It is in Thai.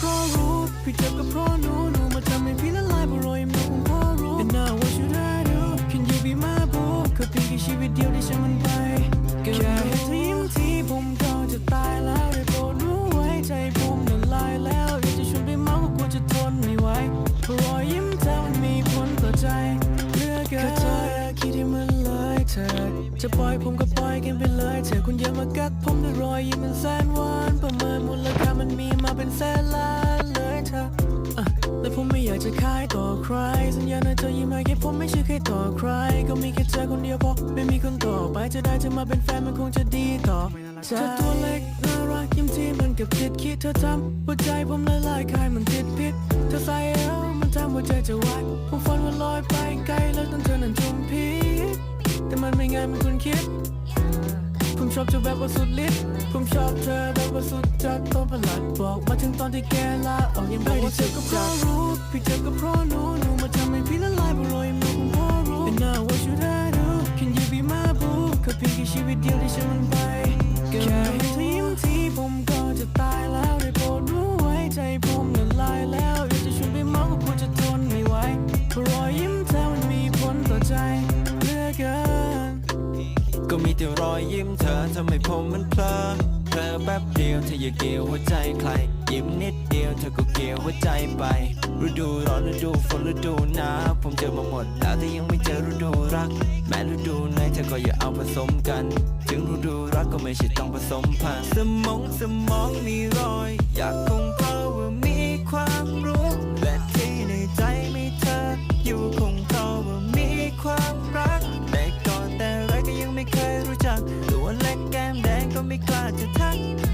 พราะรู้พี่เจ็บก็เพราะหนูหนูมาทำให้พี่ละลายเพราะรอยยิ้มหนูคงพอรู้ And now what should I do Can you be my boo ก็เพียงแค่ชีวิตเดียวที่ฉันมันไปแค่เห็นเธอยิ้มทีผมก็จะตายแล้วได้โปรดรู้ จะปล่อยผมก็ปล่อยกันไปเลยเธอคุณอย่ามากักผมด้วยรอยยิ้มมันแสนหวานประเมินมูลค่ามันมีมาเป็นแสนล้านเลยเธออและผมไม่อยากจะขายต่อใคร สัญญานะเธอยิ้มให้แค่ผมไม่ใช่แค่ต่อใคร ก็มีแค่เธอคนเดียวพอไม่มีคนต่อไปจะได้จะมาเป็นแฟนมันคงจะดีต่อเธอตัวเล็กน่ารักยิ้มที่มันกับติดคิดเธอทำหัวใจผมละลายคายมันติดพิษเธอใส่เอวมันทำหัวใจจะวายผมฝันว่า มันคุณคิด ผมชอบเธอแบบว่าสุดฤทธิ์ผมชอบเธอแบบว่าสุดจัดต้นประหลาดบอกมาถึงตอนที่แกลาออกยังไม่ได้เจอก็เพราะรู้พี่เจ็บก็เพราะ แต่รอยยิ้มเธอทำให้ผมมันเพลินเพลอแป๊บเดียวเธออย่าเกี่ยวหัวใจใคร ยิ้มนิดเดียวเธอก็เกี่ยวหัวใจไป ฤดูร้อนฤดูฝนฤดูหนาวผมเจอมาหมดแล้วแต่ยังไม่เจอฤดูรัก แม้ฤดูไหนเธอก็อย่าเอาผสมกัน ถึงฤดูรักก็ไม่ใช่ต้องผสมพันธุ์สมองสมองมีรอยอยาก 挂着它。